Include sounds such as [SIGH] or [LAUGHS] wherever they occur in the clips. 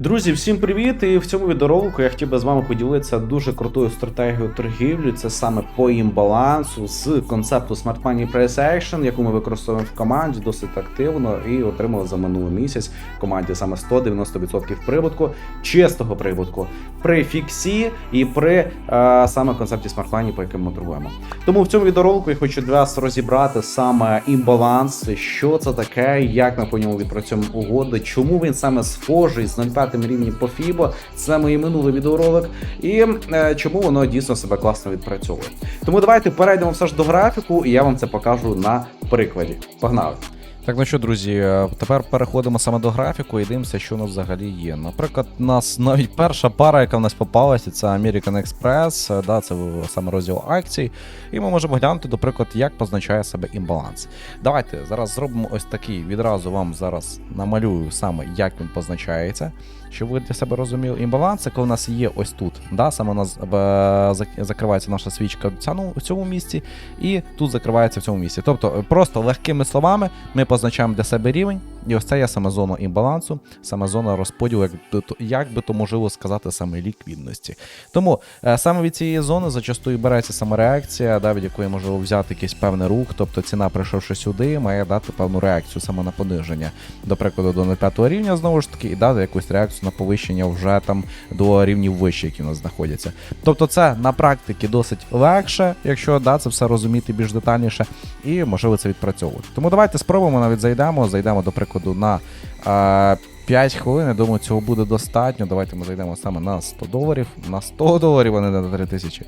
Друзі, всім привіт! І в цьому відеоролику я хотів би з вами поділитися дуже крутою стратегією торгівлі. Це саме по імбалансу з концепту Smart Money Price Action, яку ми використовуємо в команді досить активно і отримали за минулий місяць в команді саме 190% прибутку, чистого прибутку при фіксі і при е, саме концепті Smart Money, по якому ми торгуємо. Тому в цьому відеоролику я хочу для вас розібрати саме імбаланс, що це таке, як ми по ньому відпрацьовуємо угоди, чому він саме схожий з 0,5 рівні по FIBO. Це мій минулий відеоролик, і е, чому воно дійсно себе класно відпрацьовує. Тому давайте перейдемо все ж до графіку, і я вам це покажу на прикладі. Погнали! Так, ну що, друзі, е, тепер переходимо саме до графіку і дивимося, що у нас взагалі є. Наприклад, у нас навіть перша пара, яка в нас попалася, це American Express, е, да, це саме розділ акцій. І ми можемо глянути, до прикладу, як позначає себе імбаланс. Давайте зараз зробимо ось такий. Відразу вам зараз намалюю саме, як він позначається. Щоб ви для себе розуміли, імбаланс, це у нас є ось тут. Да, Саме у нас е, закривається наша свічка в цьому- місці, і тут закривається в цьому місці. Тобто, просто легкими словами ми позначаємо для себе рівень, і ось це є саме зона імбалансу, саме зона розподілу, як би то, як би то можливо сказати, саме ліквідності. Тому е, саме від цієї зони зачастую береться саме реакція, да, від якої можливо взяти якийсь певний рух, тобто ціна, прийшовши сюди, має дати певну реакцію саме на пониження, до прикладу, до 0,5 рівня знову ж таки, і дати якусь реакцію на повищення вже там до рівнів вище, які у нас знаходяться. Тобто, це на практиці досить легше, якщо да, це все розуміти більш детальніше, і можливо це відпрацьовувати. Тому давайте спробуємо навіть зайдемо. Зайдемо, до прикладу, на. Е, 5 хвилин, я думаю, цього буде достатньо. Давайте ми зайдемо саме на 100 доларів, на 100 доларів, а не на 3000.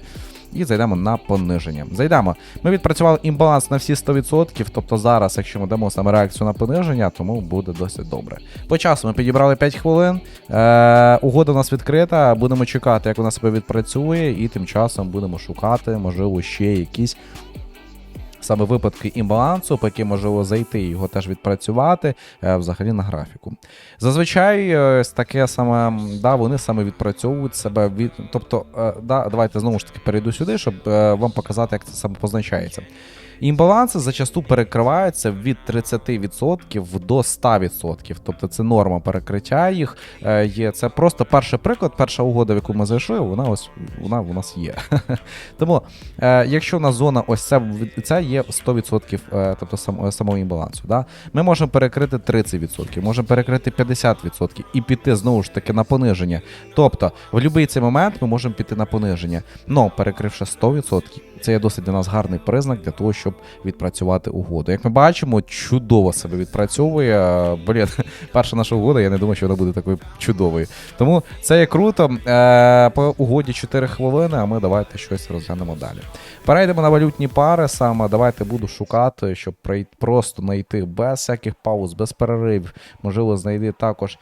І зайдемо на пониження. Зайдемо. Ми відпрацювали імбаланс на всі 100%, тобто зараз, якщо ми дамо саме реакцію на пониження, тому буде досить добре. По часу ми підібрали 5 хвилин. Е, угода у нас відкрита. Будемо чекати, як вона себе відпрацює, і тим часом будемо шукати, можливо, ще якісь саме випадки імбалансу, по яким можливо зайти його теж відпрацювати е, взагалі на графіку. Зазвичай е, таке саме, да, вони саме відпрацьовують себе від. Тобто, е, да, давайте знову ж таки перейду сюди, щоб вам показати, як це саме позначається. Імбаланси зачасту перекриваються від 30% до 100%. Тобто це норма перекриття їх. Е, є. Це просто перший приклад, перша угода, в яку ми зайшли, вона ось вона у нас є. [LAUGHS] Тому, е, якщо у нас зона ось це, це є 100%, е, тобто сам, самого імбалансу. Да? Ми можемо перекрити 30%, можемо перекрити 50% і піти знову ж таки на пониження. Тобто, в будь-який цей момент ми можемо піти на пониження. Но перекривши 100%, це є досить для нас гарний признак для того, щоб відпрацювати угоду. Як ми бачимо, чудово себе відпрацьовує. Блін, [LAUGHS] перша наша угода, я не думаю, що вона буде такою чудовою. Тому це є круто. Е, По угоді 4 хвилини, а ми давайте щось розглянемо далі. Перейдемо на валютні пари. Саме давайте буду шукати, щоб просто знайти без всяких пауз, без переривів. Можливо, знайти також.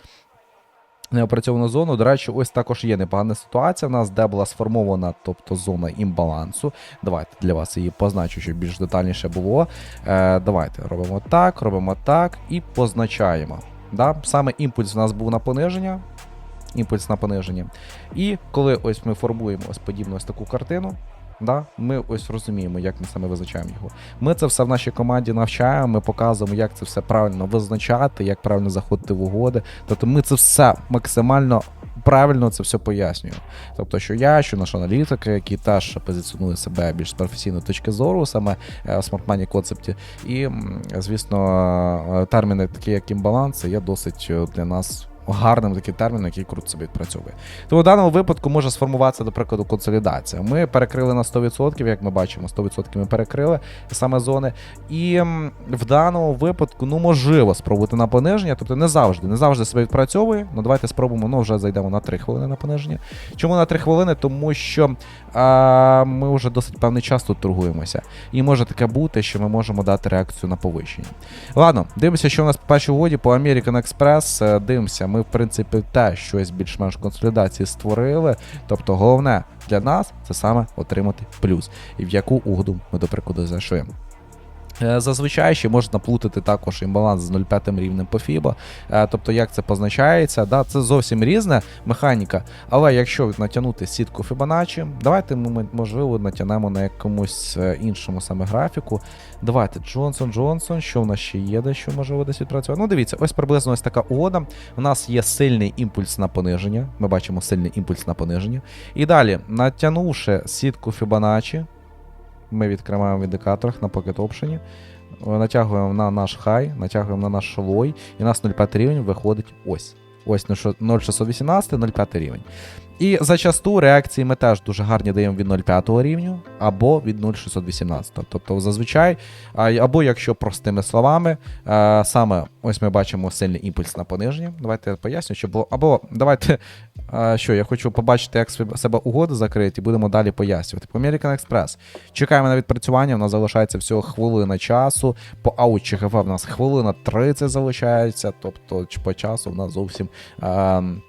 Неопрацьовану зону. До речі, ось також є непогана ситуація в нас, де була сформована, тобто зона імбалансу. Давайте для вас її позначу, щоб більш детальніше було. Е, давайте робимо так, робимо так і позначаємо. Да? Саме імпульс у нас був на пониження. Імпульс на пониження. І коли ось ми формуємо ось подібну ось таку картину. Да, ми ось розуміємо, як ми саме визначаємо його. Ми це все в нашій команді навчаємо, ми показуємо, як це все правильно визначати, як правильно заходити в угоди. Тобто ми це все максимально правильно це все пояснюємо. Тобто, що я, що наш аналітик, який теж позиціонує себе більш з професійної точки зору, саме е, в Money концепті, і, звісно, е, терміни, такі як імбаланс, є досить е, для нас. Гарним таким терміном, який круто собі відпрацьовує. Тому в даному випадку може сформуватися, до прикладу, консолідація. Ми перекрили на 100%, як ми бачимо, 100% ми перекрили саме зони. І в даному випадку, ну, можливо, спробувати на пониження, тобто не завжди, не завжди себе відпрацьовує. Ну, давайте спробуємо, ну, вже зайдемо на 3 хвилини на пониження. Чому на 3 хвилини? Тому що а, ми вже досить певний час тут торгуємося. І може таке бути, що ми можемо дати реакцію на повищення. Ладно, дивимося, що у нас по першій угоді по American Express. Е, Дивимося, ми, в принципі, теж щось більш-менш консолідації створили. Тобто, головне для нас це саме отримати плюс. І в яку угоду ми, до прикладу, зайшли. Е, Зазвичай ще можна плутати також імбаланс з 0,5 рівнем по FIBA. Е, Тобто, як це позначається, да, це зовсім різна механіка. Але якщо натягнути сітку Fibonacci, давайте ми можливо натягнемо на якомусь е, іншому саме графіку. Давайте Джонсон, Джонсон, що в нас ще є, де що можливо десь відпрацювати. Ну, дивіться, ось приблизно ось така угода. У нас є сильний імпульс на пониження. Ми бачимо сильний імпульс на пониження. І далі, натягнувши сітку Fibonacci, ми відкриваємо в індикаторах на Pocket Option, натягуємо на наш хай, натягуємо на наш лой, і у нас 0,5 рівень виходить ось. Ось 0,618, 0,5 рівень. І зачасту реакції ми теж дуже гарні даємо від 0,5 рівню або від 0,618. Тобто, зазвичай, або якщо простими словами, саме ось ми бачимо сильний імпульс на пониження. Давайте я поясню, що було. Або давайте, що я хочу побачити, як себе- угоди закриють, і будемо далі пояснювати. По American Express. Чекаємо на відпрацювання, у нас залишається всього хвилина часу. По аут ЧГФ в нас хвилина 30 залишається, тобто по часу в нас зовсім. ем,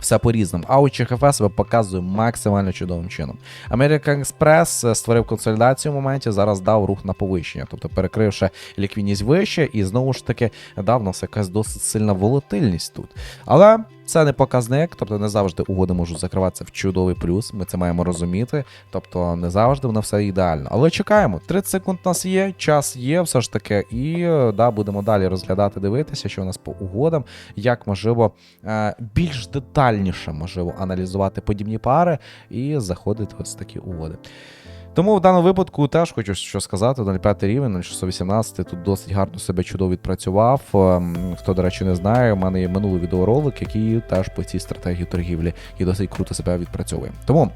все по-різному. Аут ЧХФ себе показує максимально чудовим чином. American Express е, створив консолідацію в моменті, зараз дав рух на повищення, тобто перекривши ліквідність вище, і знову ж таки дав нас якась досить сильна волатильність тут. Але це не показник, тобто не завжди угоди можуть закриватися в чудовий плюс. Ми це маємо розуміти. Тобто не завжди воно все ідеально. Але чекаємо. 30 секунд у нас є, час є, все ж таки, і да, будемо далі розглядати, дивитися, що у нас по угодам, як можливо е, більш детальніше можливо аналізувати подібні пари і заходити ось такі угоди. Тому в даному випадку теж хочу що сказати: 0,5 рівень, 0,618 тут досить гарно себе чудово відпрацював. Ем, Хто, до речі, не знає, у мене є минулий відеоролик, який теж по цій стратегії торгівлі і досить круто себе відпрацьовує. Тому.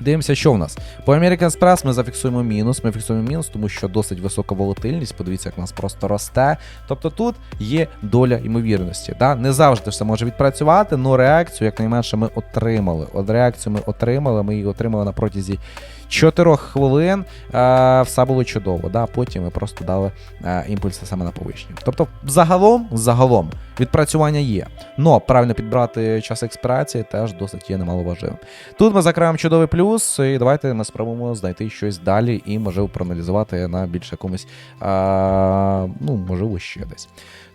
Дивимося, що в нас. По American Express ми зафіксуємо мінус. Ми фіксуємо мінус, тому що досить висока волатильність. Подивіться, як у нас просто росте. Тобто тут є доля ймовірності. Да? Не завжди все може відпрацювати, але реакцію, якнайменше, ми отримали. От реакцію ми отримали, ми її отримали на протязі 4 хвилин. Е, все було чудово. Да? Потім ми просто дали е, імпульси саме на повищення. Тобто, загалом, загалом, відпрацювання є. Но правильно підбрати час експірації теж досить є немаловажливим. Тут ми закриваємо чудовий плюс, і давайте ми спробуємо знайти щось далі і, можливо, проаналізувати на більш якомусь, а, ну, можливо, ще десь.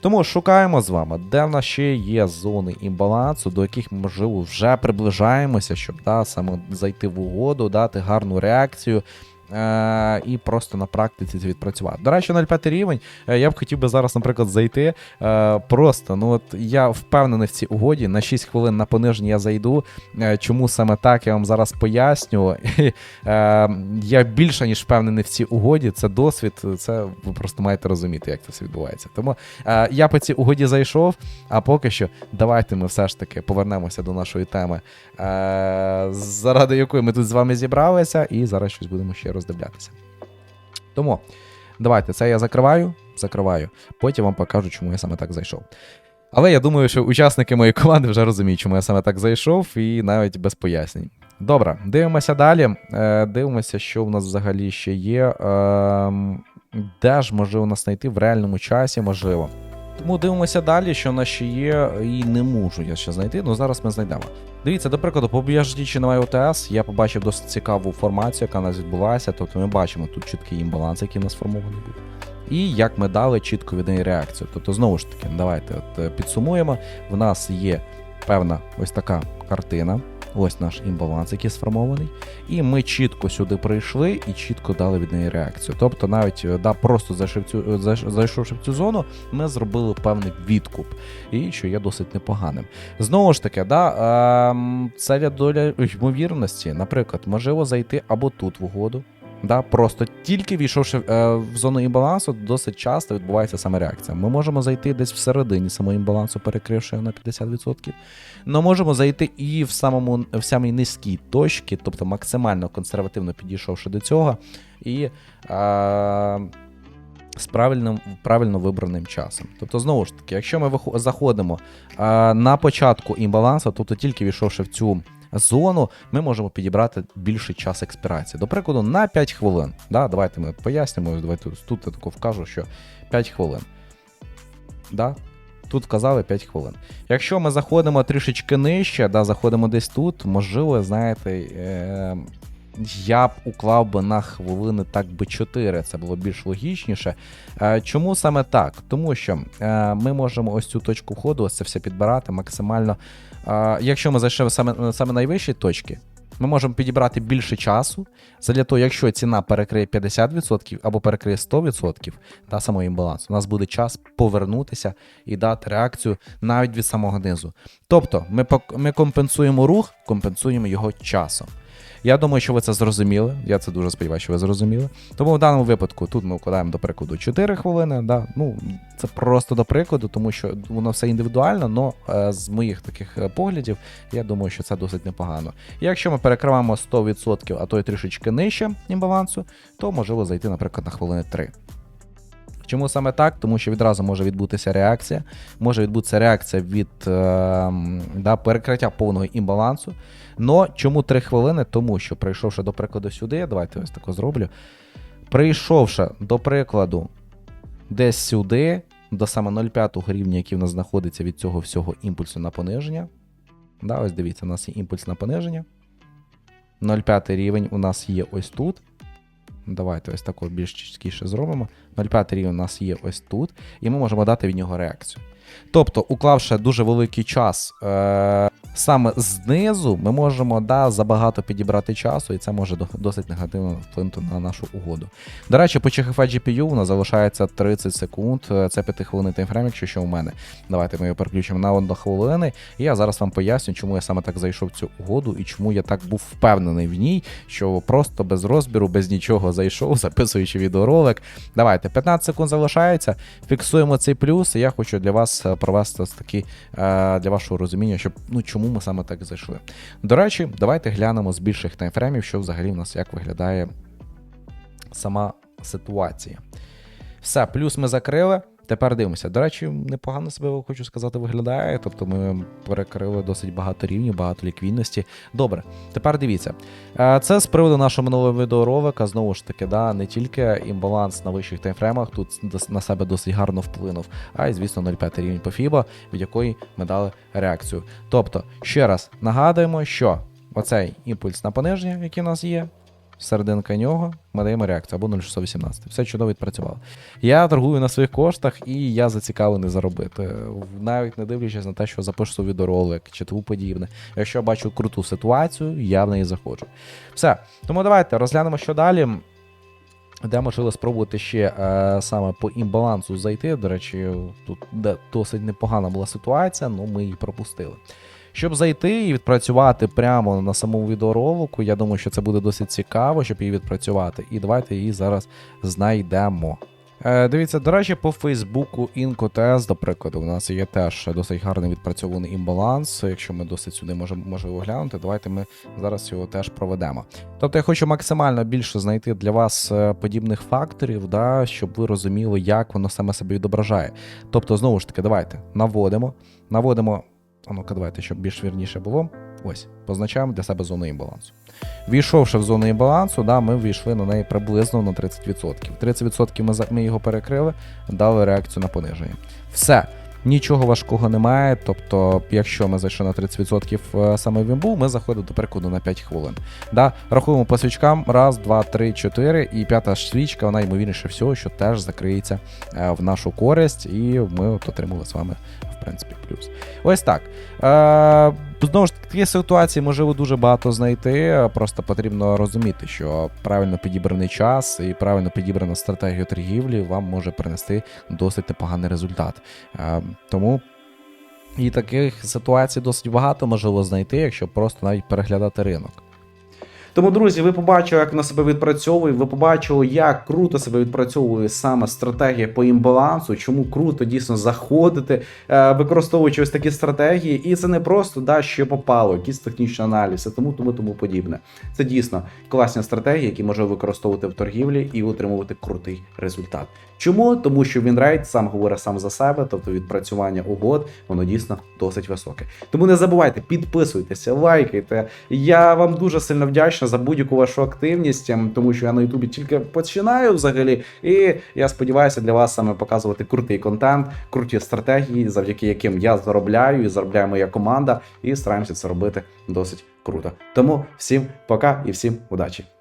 Тому шукаємо з вами, де в нас ще є зони імбалансу, до яких, можливо, вже приближаємося, щоб да, саме зайти в угоду, дати гарну реакцію. Е, і просто на практиці відпрацювати. До речі, 0,5 рівень. е, Я б хотів би зараз, наприклад, зайти. Е, просто ну от я впевнений в цій угоді. На 6 хвилин на пониження я зайду. Чому саме так, я вам зараз поясню. [LAUGHS] Я більше ніж впевнений в цій угоді. Це досвід, це ви просто маєте розуміти, як це все відбувається. Тому я по цій угоді зайшов, а поки що давайте ми все ж таки повернемося до нашої теми, заради якої ми тут з вами зібралися, і зараз щось будемо ще роздивлятися. Тому давайте це я закриваю, закриваю. Потім вам покажу, чому я саме так зайшов. Але я думаю, що учасники моєї команди вже розуміють, чому я саме так зайшов, і навіть без пояснень. Добре, дивимося далі. Е, дивимося, що в нас взагалі ще є. Е, де ж можливо нас знайти в реальному часі, можливо. Тому дивимося далі, що в нас ще є, і не можу я ще знайти, але зараз ми знайдемо. Дивіться, до прикладу, по чи на ОТС я побачив досить цікаву формацію, яка у нас відбулася. Тобто ми бачимо тут чіткий імбаланс, який у нас сформований був. І як ми дали чітко від неї реакцію. Тобто, знову ж таки, давайте от підсумуємо. В нас є певна ось така картина. Ось наш імбаланс, який сформований. І ми чітко сюди прийшли і чітко дали від неї реакцію. Тобто, навіть е, да, просто е, зайш- зайшовши в цю зону, ми зробили певний відкуп, і що є досить непоганим. Знову ж таки, да, е, це доля ймовірності. Наприклад, можливо зайти або тут в угоду. Да, просто тільки війшовши е, в зону імбалансу, досить часто відбувається саме реакція. Ми можемо зайти десь всередині самого імбалансу, перекривши його на 50%. Но можемо зайти і в самому в самій низькій точці, тобто максимально консервативно підійшовши до цього, і е, з правильним, правильно вибраним часом. Тобто, знову ж таки, якщо ми заходимо е, на початку імбалансу, тобто тільки війшовши в цю зону, ми можемо підібрати більший час експірації. До прикладу, на 5 хвилин. Да? Давайте ми пояснимо. Давайте тут я тако вкажу, що 5 хвилин. Да? Тут казали 5 хвилин. Якщо ми заходимо трішечки нижче, да, заходимо десь тут, можливо, знаєте, е, я б уклав би на хвилини так би 4, це було більш логічніше. Е, Чому саме так? Тому що е, ми можемо ось цю точку входу, ось це все підбирати максимально. Е, Якщо ми зайшли саме, саме найвищі точки, ми можемо підібрати більше часу. Задля того, якщо ціна перекриє 50% або перекриє 100% та самого імбалансу, у нас буде час повернутися і дати реакцію навіть від самого низу. Тобто, ми, ми компенсуємо рух, компенсуємо його часом. Я думаю, що ви це зрозуміли. Я це дуже сподіваюся, що ви зрозуміли. Тому в даному випадку тут ми вкладаємо до прикладу 4 хвилини. Да? Ну, це просто до прикладу, тому що воно все індивідуально, але з моїх таких е, поглядів, я думаю, що це досить непогано. І якщо ми перекриваємо 100%, а то й трішечки нижче імбалансу, то можливо зайти, наприклад, на хвилини 3. Чому саме так? Тому що відразу може відбутися реакція. Може відбутися реакція від е, да, перекриття повного імбалансу. Но чому 3 хвилини? Тому що прийшовши до прикладу сюди, давайте ось тако зроблю. Прийшовши до прикладу десь сюди, до саме 0,5 рівня, який в нас знаходиться від цього всього імпульсу на пониження. Да, ось дивіться, у нас є імпульс на пониження. 0,5 рівень у нас є ось тут. Давайте ось тако більш чіткіше зробимо. 0,5 рівень у нас є ось тут, і ми можемо дати від нього реакцію. Тобто, уклавши дуже великий час е- саме знизу, ми можемо да, забагато підібрати часу, і це може досить негативно вплинути на нашу угоду. До речі, по CHF GPU у нас залишається 30 секунд. е, Це 5 хвилин таймфрейм, якщо що у мене. Давайте ми його переключимо на 1 хвилини. І я зараз вам поясню, чому я саме так зайшов в цю угоду і чому я так був впевнений в ній, що просто без розбіру, без нічого зайшов, [LAUGHS] записуючи відеоролик. Давайте, 15 секунд залишається. Фіксуємо цей плюс. І я хочу для вас е, провести такі е, для вашого розуміння, щоб ну чому ми саме так зайшли. До речі, давайте глянемо з більших таймфреймів, що взагалі в нас як виглядає сама ситуація. Все, плюс ми закрили. Тепер дивимося. До речі, непогано себе хочу сказати, виглядає. Тобто ми перекрили досить багато рівнів, багато ліквідності. Добре, тепер дивіться. Е, Це з приводу нашого минулого відеоролика. Знову ж таки, да, не тільки імбаланс на вищих таймфреймах тут на себе досить гарно вплинув, а й, звісно, 0,5 рівень по FIBA, від якої ми дали реакцію. Тобто, ще раз нагадуємо, що оцей імпульс на пониження, який у нас є, серединка нього, ми даємо реакцію або 0,618. Все чудово відпрацювало. Я торгую на своїх коштах і я зацікавлений заробити. Навіть не дивлячись на те, що запишу відеоролик чи тому подібне. Якщо я бачу круту ситуацію, я в неї заходжу. Все. Тому давайте розглянемо, що далі. Де можливо спробувати ще е, саме по імбалансу зайти. До речі, тут досить непогана була ситуація, але ми її пропустили. Щоб зайти і відпрацювати прямо на самому відеоролику, я думаю, що це буде досить цікаво, щоб її відпрацювати. І давайте її зараз знайдемо. Е, дивіться, до речі, по Фейсбуку IncoTest, до прикладу, у нас є теж досить гарний відпрацьований імбаланс. Якщо ми досить сюди можемо можливо глянути, давайте ми зараз його теж проведемо. Тобто я хочу максимально більше знайти для вас е, подібних факторів, да, щоб ви розуміли, як воно саме себе відображає. Тобто, знову ж таки, давайте наводимо, наводимо. А ну-ка, давайте, щоб більш вірніше було. Ось, позначаємо для себе зону імбалансу. Війшовши в зону імбалансу, да, ми війшли на неї приблизно на 30%. 30% ми, ми його перекрили, дали реакцію на пониження. Все. Нічого важкого немає. Тобто, якщо ми зайшли на 30% е, саме в імбу, ми заходимо до перекладу на 5 хвилин. Да, рахуємо по свічкам. Раз, два, три, чотири. І п'ята свічка, вона ймовірніше всього, що теж закриється е, в нашу користь, і ми от отримали з вами, принципі, плюс. Ось так. Е, знову ж таки, ситуації можливо дуже багато знайти. Просто потрібно розуміти, що правильно підібраний час і правильно підібрана стратегія торгівлі вам може принести досить непоганий результат. Е, тому. І таких ситуацій досить багато можливо знайти, якщо просто навіть переглядати ринок. Тому, друзі, ви побачили, як вона себе відпрацьовує. Ви побачили, як круто себе відпрацьовує саме стратегія по імбалансу, чому круто дійсно заходити, е, використовуючи ось такі стратегії. І це не просто да, що попало, якісь технічні аналізи, тому тому тому подібне. Це дійсно класні стратегії, які можна використовувати в торгівлі і отримувати крутий результат. Чому? Тому що Вінрейт сам говорить сам за себе, тобто відпрацювання угод, воно дійсно досить високе. Тому не забувайте, підписуйтеся, лайкайте. Я вам дуже сильно вдячний вдячний за будь-яку вашу активність, ем, тому що я на Ютубі тільки починаю взагалі. І я сподіваюся для вас саме показувати крутий контент, круті стратегії, завдяки яким я заробляю і заробляє моя команда, і стараємося це робити досить круто. Тому всім пока і всім удачі.